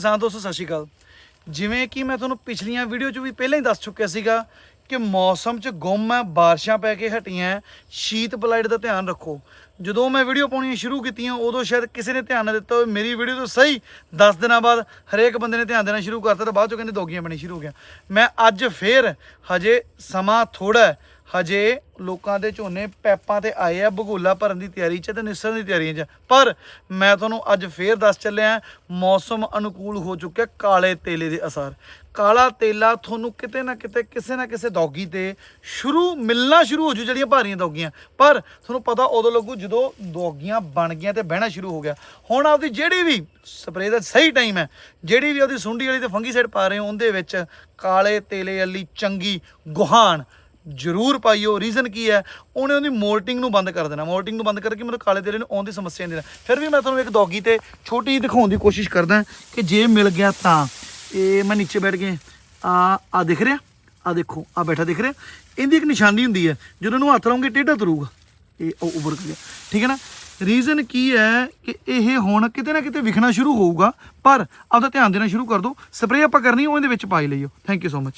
ਕਿਸਾਨ ਦੋਸਤੋ ਸਤਿ ਸ਼੍ਰੀ ਅਕਾਲ। ਜਿਵੇਂ ਕਿ ਮੈਂ ਤੁਹਾਨੂੰ ਪਿਛਲੀਆਂ ਵੀਡੀਓ 'ਚ ਵੀ ਪਹਿਲਾਂ ਹੀ ਦੱਸ ਚੁੱਕਿਆ ਸੀਗਾ ਕਿ ਮੌਸਮ 'ਚ ਗੁੰਮ ਹੈ ਬਾਰਿਸ਼ਾਂ ਪੈ ਕੇ ਹਟੀਆਂ ਹੈ, ਸ਼ੀਤ ਬਲਾਈਟ ਦਾ ਧਿਆਨ ਰੱਖੋ। ਜਦੋਂ ਮੈਂ ਵੀਡੀਓ ਪਾਉਣੀਆਂ ਸ਼ੁਰੂ ਕੀਤੀਆਂ ਉਦੋਂ ਸ਼ਾਇਦ ਕਿਸੇ ਨੇ ਧਿਆਨ ਨਾ ਦਿੱਤਾ ਹੋਵੇ। ਮੇਰੀ ਵੀਡੀਓ ਤੋਂ ਸਹੀ 10 ਦਿਨਾਂ ਬਾਅਦ ਹਰੇਕ ਬੰਦੇ ਨੇ ਧਿਆਨ ਦੇਣਾ ਸ਼ੁਰੂ ਕਰਤਾ ਤਾਂ ਬਾਅਦ ਚੋਂ ਕਹਿੰਦੇ ਦੋਗੀਆਂ ਬਣੀ ਸ਼ੁਰੂ ਹੋ ਗਿਆ ਮੈਂ ਅੱਜ ਫੇਰ ਹਜੇ ਸਮਾਂ ਥੋੜਾ ਹਜੇ ਲੋਕਾਂ ਦੇ ਝੋਨੇ ਪੈਪਾਂ ਤੇ ਆਏ ਆ, ਭਗੋਲਾ ਭਰਨ ਦੀ ਤਿਆਰੀ 'ਚ ਤੇ ਨਿਸਰਨ ਦੀ ਤਿਆਰੀ 'ਚ। ਪਰ ਮੈਂ ਤੁਹਾਨੂੰ ਅੱਜ ਫੇਰ ਦੱਸ ਚੱਲਿਆ ਮੌਸਮ ਅਨੁਕੂਲ ਹੋ ਚੁੱਕਿਆ ਕਾਲੇ ਤੇਲੇ ਦੇ ਅਸਰ। ਕਾਲਾ ਤੇਲਾ ਤੁਹਾਨੂੰ ਕਿਤੇ ਨਾ ਕਿਤੇ, ਕਿਸੇ ਨਾ ਕਿਸੇ ਦੌਗੀ ਤੇ ਸ਼ੁਰੂ, ਮਿਲਣਾ ਸ਼ੁਰੂ ਹੋ ਜੂ ਜਿਹੜੀਆਂ ਭਾਰੀਆਂ ਦੌਗੀਆਂ। ਪਰ ਤੁਹਾਨੂੰ ਪਤਾ ਉਦੋਂ ਲੱਗੂ ਜਦੋਂ ਦੌਗੀਆਂ ਬਣ ਗਈਆਂ ਤੇ ਬਹਿਣਾ ਸ਼ੁਰੂ ਹੋ ਗਿਆ। ਹੁਣ ਆਪਦੀ ਜਿਹੜੀ ਵੀ ਸਪਰੇਅ ਦਾ ਸਹੀ ਟਾਈਮ ਹੈ, ਜਿਹੜੀ ਵੀ ਉਹਦੀ ਸੁੰਡੀ ਵਾਲੀ ਤੇ ਫੰਗੀਸਾਈਡ ਪਾ ਰਹੇ ਹੋ, ਉਹਦੇ ਵਿੱਚ ਕਾਲੇ ਤੇਲੇ ਵਾਲੀ ਚੰਗੀ ਗੁਹਾਨ ਜ਼ਰੂਰ ਪਾਈਓ ਰੀਜ਼ਨ ਕੀ ਹੈ? ਉਹਨੇ ਉਹਦੀ ਮੋਲਟਿੰਗ ਨੂੰ ਬੰਦ ਕਰ ਦੇਣਾ। ਮੋਲਟਿੰਗ ਨੂੰ ਬੰਦ ਕਰਕੇ ਮਤਲਬ ਕਾਲੇ ਤੇਰੇ ਨੂੰ ਆਉਣ ਦੀ ਸਮੱਸਿਆ ਨਹੀਂ ਦੇਣਾ। ਫਿਰ ਵੀ ਮੈਂ ਤੁਹਾਨੂੰ ਇੱਕ ਡੌਗੀ ਤੇ ਛੋਟੀ ਜਿਹੀ ਦਿਖਾਉਣ ਦੀ ਕੋਸ਼ਿਸ਼ ਕਰਦਾ ਕਿ ਜੇ ਮਿਲ ਗਿਆ ਤਾਂ। ਇਹ ਮੈਂ ਨੀਚੇ ਬੈਠ ਕੇ ਆ ਆ ਦਿਖ ਰਿਹਾ? ਆ ਦੇਖੋ, ਆ ਬੈਠਾ ਦਿਖ ਰਿਹਾ? ਇਹਦੀ ਇੱਕ ਨਿਸ਼ਾਨੀ ਹੁੰਦੀ ਹੈ, ਜਦੋਂ ਇਹਨੂੰ ਹੱਥ ਲਾਉਂਗੇ, ਟੇਢਾ ਤੁਰੂਗਾ। ਇਹ ਉਹ ਉੱਭਰ ਗਿਆ। ਠੀਕ ਹੈ ਨਾ? ਰੀਜ਼ਨ ਕੀ ਹੈ ਕਿ ਇਹ ਹੁਣ ਕਿਤੇ ਨਾ ਕਿਤੇ ਵਿਖਣਾ ਸ਼ੁਰੂ ਹੋਊਗਾ, ਪਰ ਆਪਦਾ ਧਿਆਨ ਦੇਣਾ ਸ਼ੁਰੂ ਕਰ ਦਿਓ। ਸਪਰੇਅ ਆਪਾਂ ਕਰਨੀ ਉਹ ਇਹਦੇ ਵਿੱਚ ਪਾਈ ਲਈਓ। Thank you so much